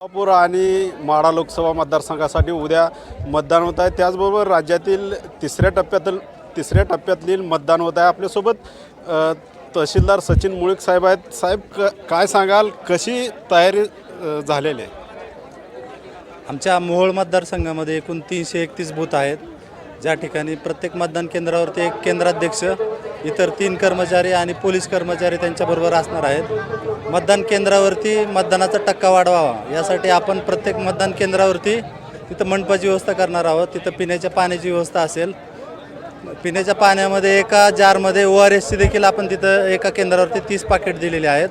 सोलापूर आणि माढा लोकसभा मतदारसंघासाठी उद्या मतदान होत आहे. त्याचबरोबर राज्यातील तिसऱ्या टप्प्यातील तिसऱ्या टप्प्यातील मतदान होत आहे. आपल्यासोबत अ, तहसीलदार सचिन मुळीक साहेब आहेत. साहेब क काय सांगाल? कशी तयारी अ, झालेली आहे? आमच्या मोहोळ मतदारसंघामध्ये एकूण तीनशे एकतीस बूथ आहेत. ज्या ठिकाणी प्रत्येक मतदान केंद्रावरती एक केंद्राध्यक्ष इतर तीन कर्मचारी आणि पोलीस कर्मचारी त्यांच्याबरोबर असणार आहेत. मतदान केंद्रावरती मतदानाचा टक्का वाढवावा. यासाठी आपण प्रत्येक मतदान केंद्रावरती तिथं मंडपाची व्यवस्था करणार आहोत. तिथं पिण्याच्या पाण्याची व्यवस्था असेल. पिण्याच्या पाण्यामध्ये एका जारमध्ये ओ आर एसची देखील आपण तिथं एका केंद्रावरती तीस पाकिट दिलेली आहेत.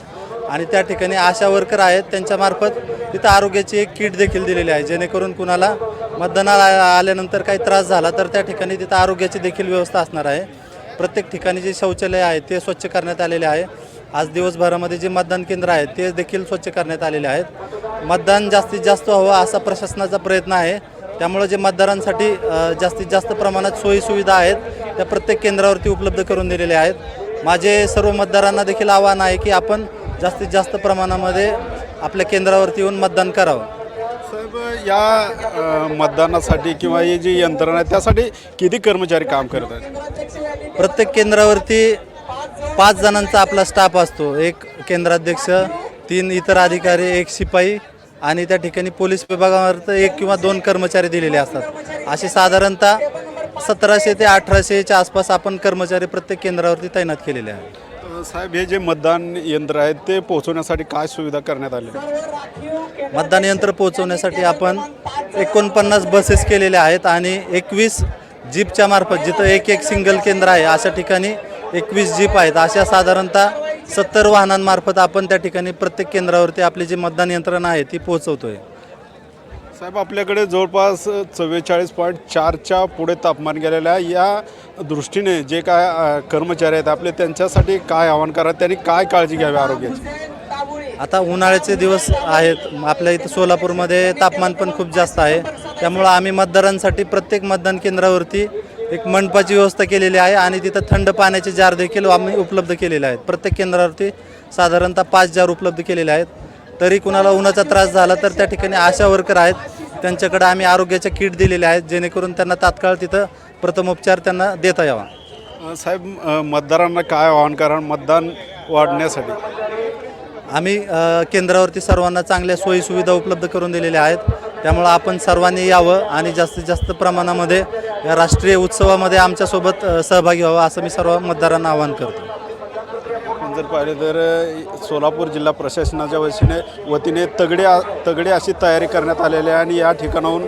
आणि त्या ठिकाणी आशा वर्कर आहेत. त्यांच्यामार्फत तिथं आरोग्याची एक किट देखील दिलेली आहे. जेणेकरून कुणाला मतदानाला आल्यानंतर काही त्रास झाला तर त्या ठिकाणी तिथं आरोग्याची देखील व्यवस्था असणार आहे. प्रत्येक ठिकाणी जे शौचालय आहे ते स्वच्छ करण्यात आलेले आहे. आज दिवसभरामध्ये जे मतदान केंद्र आहे ते देखील स्वच्छ करण्यात आलेले आहेत. मतदान जास्तीत जास्त व्हावं असा प्रशासनाचा प्रयत्न आहे. त्यामुळे जे मतदारांसाठी जास्तीत जास्त प्रमाणात सोयीसुविधा आहेत त्या प्रत्येक केंद्रावरती उपलब्ध करून दिलेल्या आहेत. माझे सर्व मतदारांना देखील आव्हान आहे की आपण जास्तीत जास्त प्रमाणामध्ये आपल्या केंद्रावरती येऊन मतदान करावं. साहेब या मतदानासाठी किंवा ही जी यंत्रणा आहे त्यासाठी किती कर्मचारी काम करत आहेत? प्रत्येक केंद्रावरती पाच जणांचा आपला स्टाफ असतो. एक केंद्राध्यक्ष तीन इतर अधिकारी एक शिपाई आणि त्या ठिकाणी पोलीस विभागावर एक किंवा दोन कर्मचारी दिलेले असतात. असे साधारणतः सतराशे ते अठराशेच्या आसपास आपण कर्मचारी प्रत्येक केंद्रावरती तैनात केलेले आहेत. साहेब हे जे मतदान यंत्र आहे ते पोहोचवण्यासाठी काय सुविधा करण्यात आली? मतदान यंत्र पोहोचवण्यासाठी आपण एकोणपन्नास बसेस केलेल्या आहेत आणि एकवीस जीपच्या मार्फत जिथं एक एक सिंगल केंद्र आहे अशा ठिकाणी एकवीस जीप आहेत. अशा साधारणतः सत्तर वाहनांमार्फत आपण त्या ठिकाणी प्रत्येक केंद्रावरती आपली जी मतदान यंत्रणा आहे ती पोहोचवतोय. साहेब आपल्याकडे जवळपास चव्वेचाळीस पॉईंट चारच्या पुढे तापमान गेलेलं आहे. या दृष्टीने जे काय कर्मचारी आहेत आपले त्यांच्यासाठी काय आव्हान करा त्यांनी काय काळजी घ्यावी आरोग्याची? आता उन्हाळ्याचे दिवस आहेत. आपल्या इथं सोलापूरमध्ये तापमान पण खूप जास्त आहे. त्यामुळं आम्ही मतदारांसाठी प्रत्येक मतदान केंद्रावरती एक मंडपाची व्यवस्था केलेली आहे आणि तिथं थंड पाण्याचे जार देखील आम्ही उपलब्ध केलेले आहेत. प्रत्येक केंद्रावरती साधारणतः पाच जार उपलब्ध केलेले आहेत. तरी कुणाला उन्हाचा त्रास झाला तर त्या ठिकाणी आशा वर्कर आहेत. त्यांच्याकडे आम्ही आरोग्याच्या किट दिलेले आहेत जेणेकरून त्यांना तात्काळ तिथं प्रथमोपचार त्यांना देता यावा. साहेब मतदारांना काय आव्हान? करा मतदान वाढण्यासाठी. आम्ही केंद्रावरती सर्वांना चांगल्या सोयी सुविधा उपलब्ध करून दिलेल्या आहेत. त्यामुळं आपण सर्वांनी यावं आणि जास्तीत जास्त प्रमाणामध्ये या राष्ट्रीय उत्सवामध्ये आमच्यासोबत सहभागी व्हावं असं मी सर्व मतदारांना आवाहन करतो. जर पाहिलं तर सोलापूर जिल्हा प्रशासनाच्या वतीने वतीने तगडे तगडे अशी तयारी करण्यात आलेली आहे आणि या ठिकाणाहून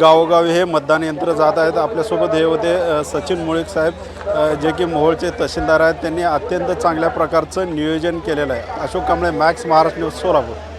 गावोगावी हे मतदान यंत्र जात आहेत. आपल्यासोबत हे होते सचिन मुळीक साहेब जे की मोहोळचे तहसीलदार आहेत. त्यांनी अत्यंत चांगल्या प्रकारचं नियोजन केलेलं आहे. Ashok Kamble Max Maharashtra news Solapur.